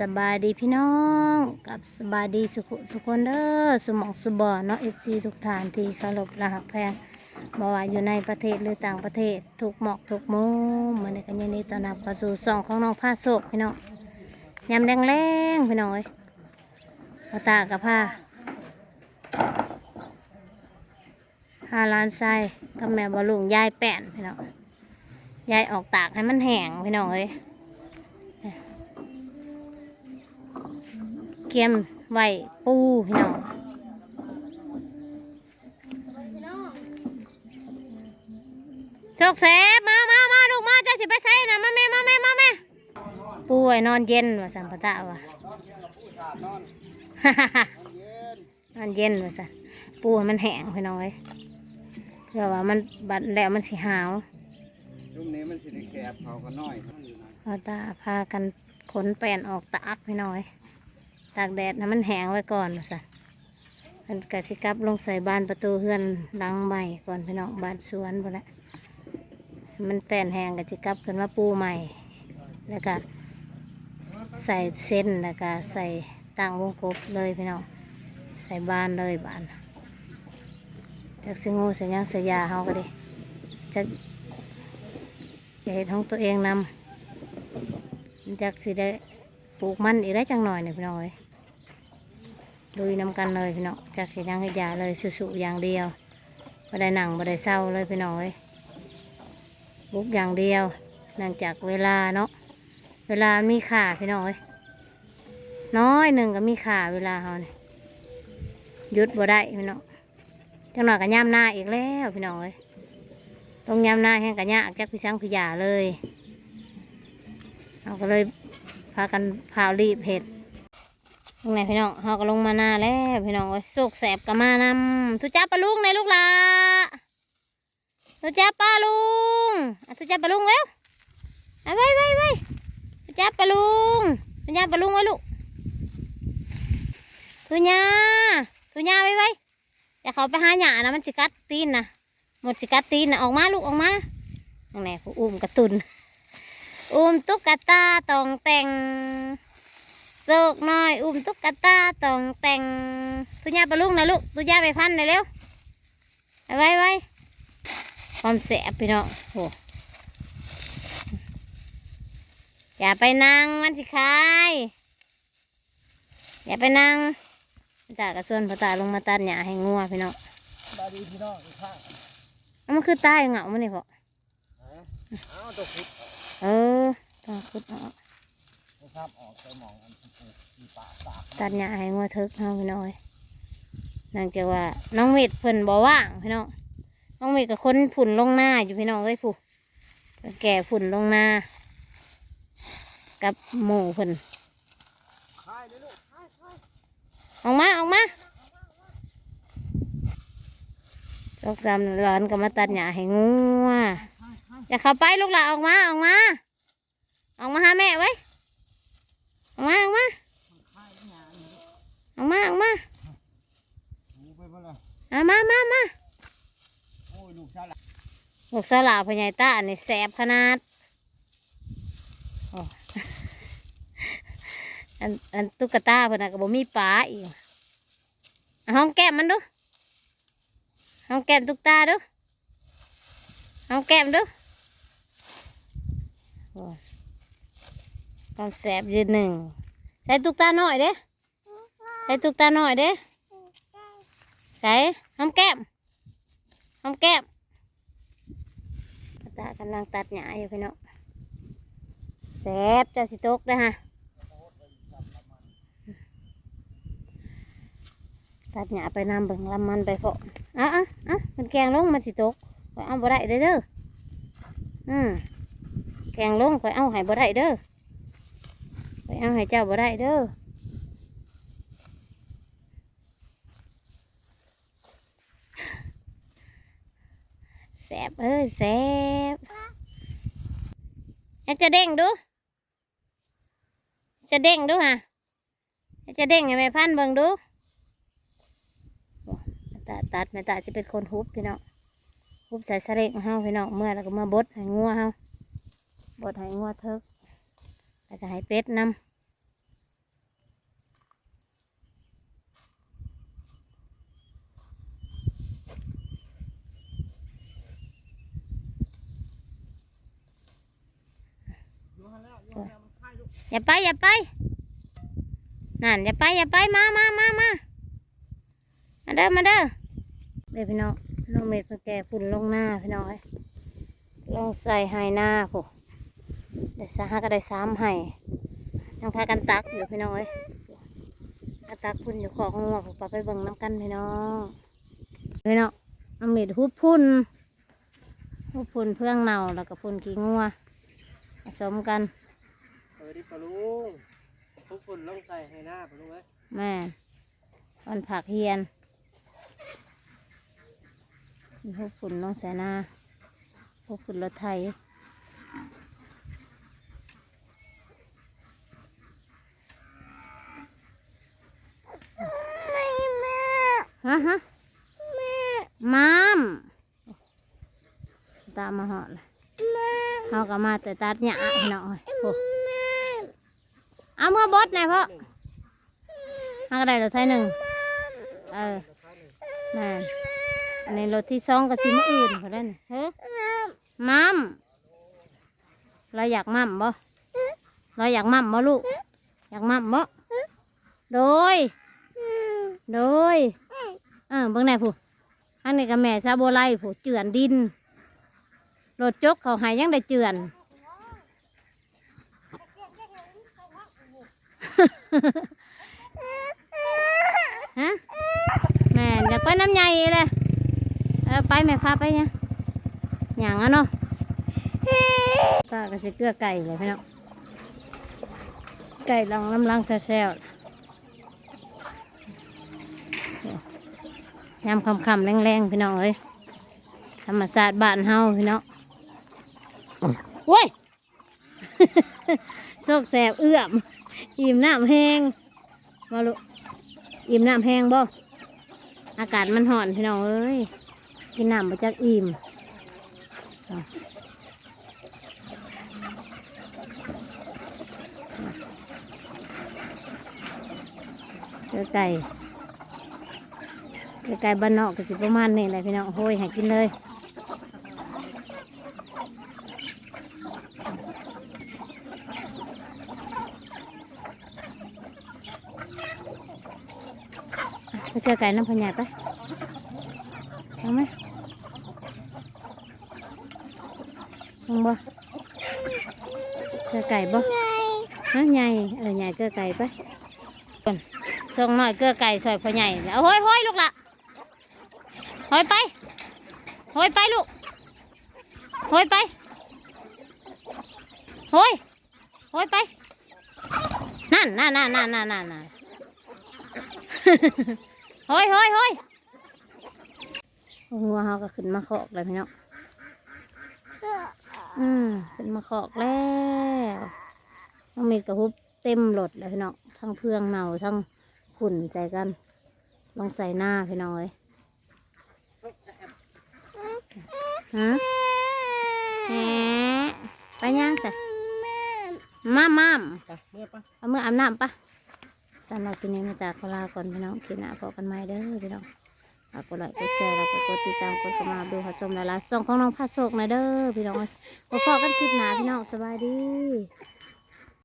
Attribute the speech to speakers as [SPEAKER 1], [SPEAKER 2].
[SPEAKER 1] สบายดีพี่น้องกับสบายดีสุขสุขคนเด้อสมองสุบอเนาะเอฟซีทุกฐานที่เคารพรหักแพงบ่ว่าอยู่ในประเทศหรือต่างประเทศทุกหมอกทุกมุมเหมือนในกันยันนี้ตอนรับเข้าสู่ซองของน้องผ้าโศกพี่น้องยำแรงแรงพี่น้องเอ้ตากับผ้าห้าล้านไส้กับแม่บอลุงยายแป้นพี่น้องยายออกตากให้มันแห้งพี่น้องเอ้ย เกียมไหวปูพี่น้องโชคเสบมามามาลูกมาจะสิไปใส่นะมาแม่มาแม่มาแม่ปูไอ้นอนเย็นว่าสัมปตะว่ะนอนเย็นว่าสัปูให้มันแห้งพี่น้องเอ้ยเพื่อว่ามันบัดแล้วมันสิหาว
[SPEAKER 2] ช่วงนี้มันสิได้แคบเขาก็น้อย
[SPEAKER 1] พอตาพากันขนแป้นออกตากพี่น้อย ตากแดดนะมันแห้งไว้ก่อนมาสัมันกสิกลับลงใส่บานประตูเฮือนหลังใหม่ก่อนพี่น้องบานสวนพอละมันแป้นแห้งกสิกลับขึ้นมาปูใหม่ แล้วก็ใส่เส้นแล้วก็ใส่ตั้งวงกบเลยพี่น้องใส่บานเลยบานจากสิงูใส่ยังใส่ยาเฮาก็ดิจะจะเห็นของตัวเองนำจากสิได้ปลูกมันอีกได้จังหน่อยหนึ่งพี่น้อย ลุยนำกันเลยพี่น้องจากเห็นยังให้ยาเลยสุๆอย่างเดียวบ่ได้หนังบ่ได้เศร้าเลยพี่น้อยปลูกอย่างเดียวเนื่องจากเวลาเนาะเวลามีค่าพี่น้อยน้อยหนึ่งก็มีค่าเวลาเขาเนี่ยหยุดบ่ได้พี่น้องจังหน่อยก็ย่ำหน้าอีกแล้วพี่น้องเอ้ยต้องย่ำหน้าแห้งกะยากจากพี่สังพี่ยาเลยเราก็เลยพากันพาวรีบเห็ด ตรงไหนพี่น้องเราก็ลงมาหน้าแล้วพี่น้องเอ้ยโศกแสบก็มานำทุจ้าปลาลุงในลูกหลาทุจ้าปลาลุงทุจ้าปลาลุงเร็วเอาไว้ไว้ไว้ทุจ้าปลาลุงทุจ้าปลาลุงไว้ลูกทุญาทุญาไว้ไว้อย่าเขาไปหาหยานะมันสิกัดตีนนะหมดสิกัดตีนนะออกมาลูกออกมาตรงไหนผู้อุ้มกระตุนอุ้มตุ๊กตาตองแต่ง โศกน้อย อุ้มตุ๊กตาตองแต่งตุญาปลาลุงนะลูกตุญาไปพันเลยเร็วเอาไว้ไว้ความแสบพี่น้องโอ้อย่าไปนั่งมันสิคายอย่าไปนั่งตากระส่วนพอตาลงมาตัดหญ้าให้งัวพี่น้อง
[SPEAKER 2] บาดีพี่น้องอีกข้าง
[SPEAKER 1] เอามันคือใต้เหงามันนี่พอ
[SPEAKER 2] อ้าวตัวคุด
[SPEAKER 1] เออต้องคุดเอา
[SPEAKER 2] นะครับออกไปมองอันที่ปลูกมีป่าสาก
[SPEAKER 1] ตัดหญ้าให้งัวเถิกเฮาพี่น้อยนั่นจะว่า น้องเม็ดเพิ่นบ่ว่างพี่น้องน้องเม็ดกับคนฝุ่นลงหน้าอยู่พี่น้องเอ้ยผู้แก่ฝุ่นลงหน้า กับหมูเพิ่นออกมาออกมาจอกซ้ำร้อนก็มาตัดหญ้าให้งัวอย่าเข้าไปลูกหล่ะออกมาออกมา ออกมาหาแม่ไว้ ออกมาออกมา
[SPEAKER 2] คายหยา
[SPEAKER 1] ออกมาออกมา
[SPEAKER 2] หูไปบ่ละ
[SPEAKER 1] เอามามามา
[SPEAKER 2] โอ้ยลูกชาละ
[SPEAKER 1] ลูกสลาพญายตาอันนี้แสบขนาดอ้อันอันตุ๊กตาพนน่ะก็บ่มีปลาอีกห้องแก้มมันดูห้องแก้มตุ๊กตาดูห้องแก้มดู ความแสบยืนหนึ่งใส่ตุ๊กตาหน่อยเด้ใส่ตุ๊กตาหน่อยเด้ใส่ห้องแก้มห้องแก้มตากำลังตัดหญ้าอยู่พี่น้องแสบเจ้าสิตกนะฮะตัดหญ้าไปนำเบิ่งลำมันไปพาะเอะอะอะมันแกงลงมันสิตกข่อยเอาบ่ได้เด้ออืมแกงลงข่อยเอาให้บ่ได้เด้อ ข่เอาให้เจ้าบ่ได้เด้อแสบเอ้ยแสบให้จะเด้งดูจะเด้งดูฮะจะเด้งให้แม่พันธุ์เบิ่งดูตาตัดแม่ตาจะเป็นคนฮุบพี่น้องฮุบใส่สเร็งเฮาพี่น้องเมื่อแล้วก็มาบดให้งัวเฮาบดให้งัวเทิก ก็ให้เป็ดนำอย่าไปอย่าไปนั่นอย่าไปอย่าไปมามามามามาเด้อมาเด้อเดี๋ยวพี่น้องน้องเม็ดเพื่อแก่ฝุ่นลงหน้าพี่น้อยลองใส่หายหน้าผม กเดี๋ยวสาหาก็ได้สามไห้ยังพากันตักอยู่พี่น้องเอ้ยก็ตักพุ่นอยู่ของงัวผมไปเบิ่งน้ำกันพี่น้องพี่น้องน้องเม็ดหุบพุ่นหุบพุ่นเพื่องเน่าแล้วก็พุ่นขี้งัวผสมกัน
[SPEAKER 2] เออดิปะลุงทุกคนลองใส่ให้หน้าปะลุงเอ้ย
[SPEAKER 1] แม่วันผักเฮียนมีพวกฝุ่นน้องแสนาพวกฝุ่นรถไทย ฮะฮะมามตามาหอดเลยเขาก็มาแต่ตัดหญ้าหน่อยโอ้เอาเมื่อบดหนพ่อห้างก็ได้รถไทยหนึ่งเออแม่นอันนี้รถที่สองก็สิมาอื่นเขาได้นี่เฮ้ยมัมเราอยากมัมบ่เราอยากมัมบ่ลูก อยากมัมบ่โดย โดย ออเบิ่งไหนผู้อันนี้ก็แม่ซาโบไลผู้เจือนดินรถจกเขาหายยังได้เจือนฮะแม่อยากไปน้ำใหญ่เลยเออไปแม่พาไปเนี่ยอย่างอะเนาะก็กระสิเกลือไก่เลยพี่น้องไก่ลองลำลังแซว ยำคำคำๆแรงๆพี่น้องเอ้ยธรรมศาสตร์บ้านเฮาพี่น้องโว้ยโซกแสบเอื้อมอิ่มน้ำแห้งมาลุอิ่มน้ำแห้งบ่อากาศมันห่อนพี่น้องเอ้ยกินน้ำมาจากอิ่มเอาเกลือไก่ เกลือไก่บ้านนอกก็สิประมาณนี้แหละพี่น้องโห้ยให้กินเลยไปเกลือไก่น้ำพญาไปเอาไหมลงบ่เกลือไก่บ่ฮะใหญ่เออใหญ่เกลือไก่ไปก่อนส่งหน่อยเกลือไก่ซอยพ่อใหญ่เอาห้อยห้อยลูกละ ห้อยไปห้อยไปลูกห้อยไปห้อยห้อยไป นั่นนั่นนั่นนั่นนั่นนั่นนั่นเฮ้ยเฮ้ยเฮ้ยงัวเขาก็ขึ้นมาเคาะเลยพี่น้องอืมขึ้นมาเคาะแล้วต้องมีกระหุบเต็มรถเลยพี่น้องทั้งเพื่องเนาทั้งขุ่นใส่กันลองใส่หน้าพี่น้องเลย ฮะแหมไปย่างใส่มาม่าม
[SPEAKER 2] ไปเมื่อปะ
[SPEAKER 1] เอามืออาบน้ำปะสำหรับคลิปนี้มาจากขอลาก่อนพี่น้องคลิปหน้าพบกันใหม่เด้อพี่น้องฝากกดไลค์กดแชร์แล้วก็กดติดตามกดกระมาดูผสมหลายๆส่งของน้องพัดโศกหน่อยเด้อพี่น้องพบกันคลิปหน้าพี่น้องสบายดี